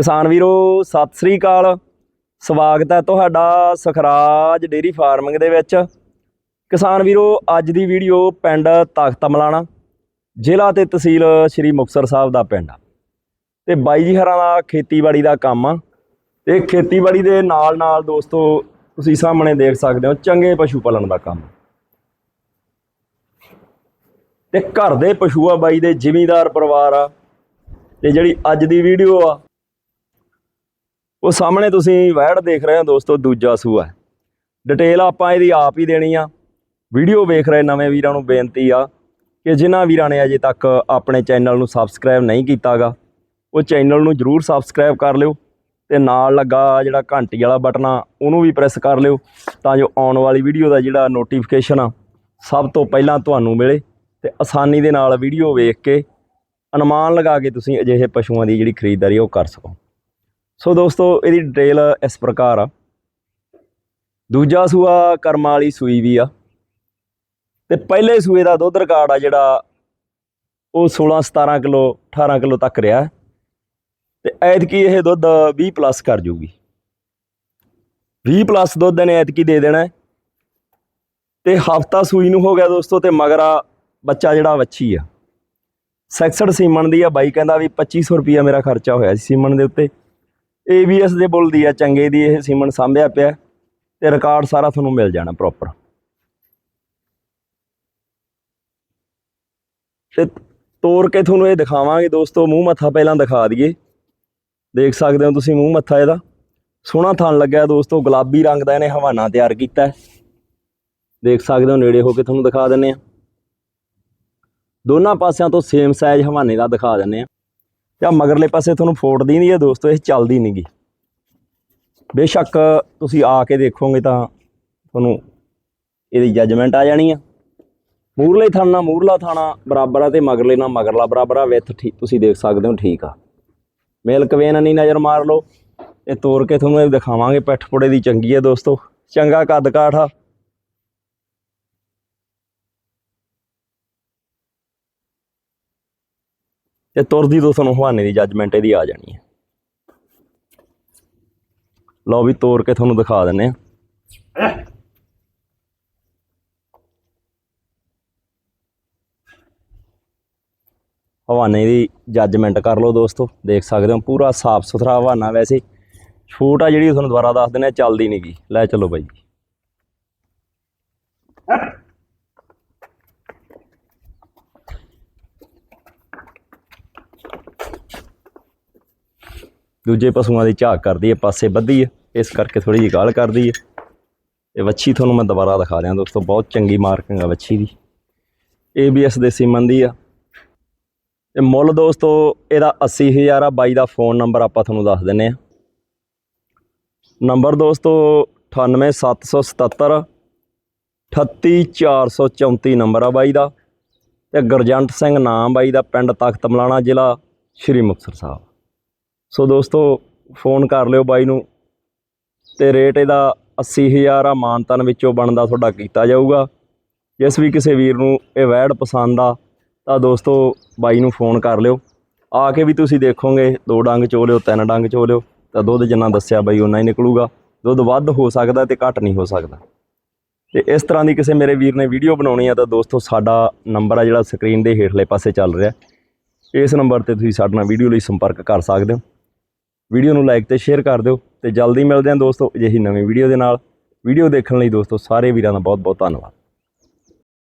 ਕਿਸਾਨ ਵੀਰੋ, ਸਤਿ ਸ੍ਰੀ ਅਕਾਲ। ਸਵਾਗਤ ਹੈ ਤੁਹਾਡਾ ਸਖਰਾਜ ਡੇਰੀ ਫਾਰਮਿੰਗ ਦੇ ਵਿੱਚ। ਕਿਸਾਨ ਵੀਰੋ, ਅੱਜ ਦੀ ਵੀਡੀਓ ਪਿੰਡ ਤਖਤ ਮਲਾਣਾ, ਜ਼ਿਲ੍ਹਾ ਤੇ ਤਹਿਸੀਲ ਸ੍ਰੀ ਮੁਕਤਸਰ ਸਾਹਿਬ ਦਾ ਪਿੰਡ ਆ। ਤੇ ਬਾਈ ਜੀ ਹਰਾਂ ਦਾ ਖੇਤੀਬਾੜੀ ਦਾ ਕੰਮ ਆ। ਤੇ ਖੇਤੀਬਾੜੀ ਦੇ ਨਾਲ ਨਾਲ ਦੋਸਤੋ, ਤੁਸੀਂ ਸਾਹਮਣੇ ਦੇਖ ਸਕਦੇ ਹੋ, ਚੰਗੇ ਪਸ਼ੂ ਪਾਲਣ ਦਾ ਕੰਮ। ਤੇ ਘਰ ਦੇ ਪਸ਼ੂ ਆ ਬਾਈ ਦੇ, ਜ਼ਿਮੀਂਦਾਰ ਪਰਿਵਾਰ ਆ। ਤੇ ਜਿਹੜੀ ਅੱਜ ਦੀ ਵੀਡੀਓ ਆ ਉਹ ਸਾਹਮਣੇ ਤੁਸੀਂ ਵੈੜ ਦੇਖ ਰਹੇ ਹੋ ਦੋਸਤੋ, ਦੂਜਾ ਸੂਆ ਹੈ। ਡਿਟੇਲ ਆਪਾਂ ਇਹਦੀ ਆਪ ਹੀ ਦੇਣੀ ਆ। ਵੀਡੀਓ ਵੇਖ ਰਹੇ ਨਵੇਂ ਵੀਰਾਂ ਨੂੰ ਬੇਨਤੀ ਆ ਕਿ ਜਿਨ੍ਹਾਂ ਵੀਰਾਂ ਨੇ ਅਜੇ ਤੱਕ ਆਪਣੇ ਚੈਨਲ ਨੂੰ ਸਬਸਕ੍ਰਾਈਬ ਨਹੀਂ ਕੀਤਾਗਾ, ਉਹ ਚੈਨਲ ਨੂੰ ਜਰੂਰ ਸਬਸਕ੍ਰਾਈਬ ਕਰ ਲਿਓ ਤੇ ਨਾਲ ਲੱਗਾ ਜਿਹੜਾ ਘੰਟੀ ਵਾਲਾ ਬਟਨ ਆ, ਉਹਨੂੰ ਵੀ ਪ੍ਰੈਸ ਕਰ ਲਿਓ ਤਾਂ ਜੋ ਆਉਣ ਵਾਲੀ ਵੀਡੀਓ ਦਾ ਜਿਹੜਾ ਨੋਟੀਫਿਕੇਸ਼ਨ ਆ, ਸਭ ਤੋਂ ਪਹਿਲਾਂ ਤੁਹਾਨੂੰ ਮਿਲੇ ਤੇ ਆਸਾਨੀ ਦੇ ਨਾਲ ਵੀਡੀਓ ਵੇਖ ਕੇ ਅਨੁਮਾਨ ਲਗਾ ਕੇ ਤੁਸੀਂ ਅਜਿਹੇ ਪਸ਼ੂਆਂ ਦੀ ਜਿਹੜੀ ਖਰੀਦਦਾਰੀ ਉਹ ਕਰ ਸਕੋ। ਸੋ ਦੋਸਤੋ, ਇਹਦੀ ਡਿਟੇਲ ਇਸ ਪ੍ਰਕਾਰ ਆ। ਦੂਜਾ ਸੂਆ ਕਰਮਾਂ ਵਾਲੀ ਸੂਈ ਵੀ ਆ। ਤੇ ਪਹਿਲੇ ਸੂਏ ਦਾ ਦੁੱਧ ਰਿਕਾਰਡ ਆ ਜਿਹੜਾ ਉਹ 16 17 ਕਿਲੋ 18 ਕਿਲੋ ਤੱਕ ਰਿਹਾ ਤੇ ਐਤਕੀ ਇਹ ਦੁੱਧ 20 ਪਲੱਸ ਕਰ ਜੂਗੀ। 20 ਪਲੱਸ ਦੁੱਧ ਨੇ ਐਤਕੀ ਦੇ ਦੇਣਾ ਹੈ। ਤੇ ਹਫਤਾ ਸੂਈ ਨੂੰ ਹੋ ਗਿਆ ਦੋਸਤੋ, ਤੇ ਮਗਰਾ ਬੱਚਾ ਜਿਹੜਾ ਵੱਛੀ ਆ। ਸੈਕਸਡ ਸੀਮਣ ਦੀ ਆ। ਬਾਈ ਕਹਿੰਦਾ ਵੀ 2500 ਰੁਪਿਆ ਮੇਰਾ ਖਰਚਾ ਹੋਇਆ ਸੀ ਸੀਮਨ ਦੇ ਉੱਤੇ। ABS ਦੇ ਬੁੱਲ ਦੀ ਆ, ਚੰਗੇ ਦੀ ਇਹ ਸੀਮਨ ਸਾਂਭਿਆ ਪਿਆ ਤੇ ਰਿਕਾਰਡ ਸਾਰਾ ਤੁਹਾਨੂੰ ਮਿਲ ਜਾਣਾ ਪ੍ਰੋਪਰ ਤੇ ਤੋਰ ਕੇ ਤੁਹਾਨੂੰ ਇਹ ਦਿਖਾਵਾਂਗੇ ਦੋਸਤੋ, ਮੂੰਹ ਮੱਥਾ ਪਹਿਲਾਂ ਦਿਖਾ ਦਈਏ। ਦੇਖ ਸਕਦੇ ਹੋ ਤੁਸੀਂ ਮੂੰਹ ਮੱਥਾ ਇਹਦਾ। ਸੋਹਣਾ ਥਣ ਲੱਗਿਆ ਦੋਸਤੋ, ਗੁਲਾਬੀ ਰੰਗ ਦਾ ਇਹਨੇ ਹਵਾਨਾ ਤਿਆਰ ਕੀਤਾ ਹੈ। ਦੇਖ ਸਕਦੇ ਹੋ, ਨੇੜੇ ਹੋ ਕੇ ਤੁਹਾਨੂੰ ਦਿਖਾ ਦਿੰਨੇ ਆ ਦੋਨਾਂ ਪਾਸਿਆਂ ਤੋਂ ਸੇਮ ਸਾਈਜ਼ ਹਵਾਨੇ ਦਾ ਦਿਖਾ ਦਿੰਨੇ ਆ ਜਾਂ ਮਗਰਲੇ ਪਾਸੇ ਤੁਹਾਨੂੰ ਫੋਟ ਦੀਂਦੀ ਹੈ ਦੋਸਤੋ, ਇਹ ਚੱਲਦੀ ਨਹੀਂਗੀ ਬੇਸ਼ੱਕ ਤੁਸੀਂ ਆ ਕੇ ਦੇਖੋਗੇ ਤਾਂ ਤੁਹਾਨੂੰ ਇਹਦੀ ਜੱਜਮੈਂਟ ਆ ਜਾਣੀ ਆ। ਮੂਰਲੇ ਥਾਣਾ, ਮੂਰਲਾ ਥਾਣਾ ਬਰਾਬਰ ਆ ਤੇ ਮਗਰਲੇ ਨਾਲ ਮਗਰਲਾ ਬਰਾਬਰ ਆ ਵਿੱਥ ਠੀਕ ਤੁਸੀਂ ਦੇਖ ਸਕਦੇ ਹੋ ਠੀਕ ਆ। ਮਿਲਕ ਵੇਨ ਨਹੀਂ ਨਜ਼ਰ ਮਾਰ ਲਓ, ਇਹ ਤੋੜ ਕੇ ਤੁਹਾਨੂੰ ਇਹ ਦਿਖਾਵਾਂਗੇ, ਪਿੱਠ ਪੁੜੇ ਦੀ ਚੰਗੀ ਆ ਦੋਸਤੋ। ਚੰਗਾ ਕੱਦ ਕਾਠ ਆ। ਤੇ ਤੁਰਦੀ ਤੋਂ ਤੁਹਾਨੂੰ ਹਵਾਨੇ ਦੀ ਜੱਜਮੈਂਟ ਇਹਦੀ ਆ ਜਾਣੀ ਹੈ। ਲਓ ਵੀ ਤੋੜ ਕੇ ਤੁਹਾਨੂੰ ਦਿਖਾ ਦਿੰਨੇ ਆ ਹਵਾਨੇ ਦੀ ਜੱਜਮੈਂਟ ਕਰ ਲਓ ਦੋਸਤੋ, ਦੇਖ ਸਕਦੇ ਹੋ ਪੂਰਾ ਸਾਫ਼ ਸੁਥਰਾ ਹਵਾਨਾ ਵੈਸੇ। ਛੋਟਾ ਜਿਹੜੀ ਤੁਹਾਨੂੰ ਦੁਬਾਰਾ ਦੱਸ ਦਿੰਦੇ ਆ ਚੱਲਦੀ ਨਹੀਂਗੀ ਲੈ ਚਲੋ ਬਾਈ। ਦੂਜੇ ਪਸ਼ੂਆਂ ਦੀ ਝਾਕ ਕਰਦੀ ਹੈ, ਪਾਸੇ ਵੱਧੀ ਹੈ। ਇਸ ਕਰਕੇ ਥੋੜੀ ਜਿਹੀ ਗਾਲ ਕਰਦੀ ਹੈ। ਇਹ ਵੱਛੀ ਤੁਹਾਨੂੰ ਮੈਂ ਦੁਬਾਰਾ ਦਿਖਾ ਦਿਆਂ ਦੋਸਤੋ, ਬਹੁਤ ਚੰਗੀ ਮਾਰਕਿੰਗ ਆ ਵੱਛੀ ਦੀ। ABS ਦੇ ਸੀਮਨ ਦੀ ਆ। ਇਹ ਮੁੱਲ ਦੋਸਤੋ, ਇਹਦਾ 80000 ਆ। ਬਾਈ ਦਾ ਫੋਨ ਨੰਬਰ ਆਪਾਂ ਤੁਹਾਨੂੰ ਦੱਸ ਦਿੰਨੇ ਆ ਨੰਬਰ ਦੋਸਤੋ 98777 38434 ਨੰਬਰ ਆ ਬਾਈ ਦਾ। ਤੇ ਗੁਰਜੰਟ ਸਿੰਘ ਨਾਮ ਬਾਈ ਦਾ, ਪਿੰਡ ਤਖਤ ਮਲਾਣਾ ਜ਼ਿਲ੍ਹਾ, ਸ਼੍ਰੀ ਮੁਕਤਸਰ ਸਾਹਿਬ। ਸੋ ਦੋਸਤੋ, ਫੋਨ ਕਰ ਲਿਓ ਬਾਈ ਨੂੰ ਤੇ ਰੇਟ ਇਹਦਾ 80000 ਆ, ਮਾਨਤਨ ਵਿੱਚੋਂ ਬਣਦਾ ਤੁਹਾਡਾ ਕੀਤਾ ਜਾਊਗਾ। ਜਿਸ ਵੀ ਕਿਸੇ ਵੀਰ ਨੂੰ ਇਹ ਵੈੜ ਪਸੰਦ ਆ, ਤਾਂ ਦੋਸਤੋ ਬਾਈ ਨੂੰ ਫੋਨ ਕਰ ਲਿਓ। ਆ ਕੇ ਵੀ ਤੁਸੀਂ ਦੇਖੋਗੇ, ਦੋ ਡੰਗ ਚੋ ਲਿਓ ਤਿੰਨ ਡੰਗ ਚੋ ਲਿਓ ਤਾਂ ਦੁੱਧ ਜਿੰਨਾ ਦੱਸਿਆ ਬਾਈ ਉਨਾ ਹੀ ਨਿਕਲੂਗਾ। ਦੁੱਧ ਵੱਧ ਹੋ ਸਕਦਾ ਤੇ ਘੱਟ ਨਹੀਂ ਹੋ ਸਕਦਾ। ਤੇ ਇਸ ਤਰ੍ਹਾਂ ਦੀ ਕਿਸੇ ਮੇਰੇ ਵੀਰ ਨੇ ਵੀਡੀਓ ਬਣਾਉਣੀ ਆ, ਤਾਂ ਦੋਸਤੋ ਸਾਡਾ ਨੰਬਰ ਆ ਜਿਹੜਾ ਸਕਰੀਨ ਦੇ ਹੇਠਲੇ ਪਾਸੇ ਚੱਲ ਰਿਹਾ। ਇਸ ਨੰਬਰ ਤੇ ਤੁਸੀਂ ਸਾਡੇ ਨਾਲ ਵੀਡੀਓ ਲਈ ਸੰਪਰਕ ਕਰ ਸਕਦੇ ਹੋ। ਵੀਡੀਓ ਨੂੰ ਲਾਈਕ ਤੇ ਸ਼ੇਅਰ ਕਰ ਦਿਓ ਤੇ ਜਲਦੀ ਮਿਲਦੇ ਹਾਂ ਦੋਸਤੋ ਅਜਿਹੀ ਨਵੀਂ ਵੀਡੀਓ ਦੇ ਨਾਲ। ਵੀਡੀਓ ਦੇਖਣ ਲਈ ਦੋਸਤੋ ਸਾਰੇ ਵੀਰਾਂ ਦਾ ਬਹੁਤ ਬਹੁਤ ਧੰਨਵਾਦ।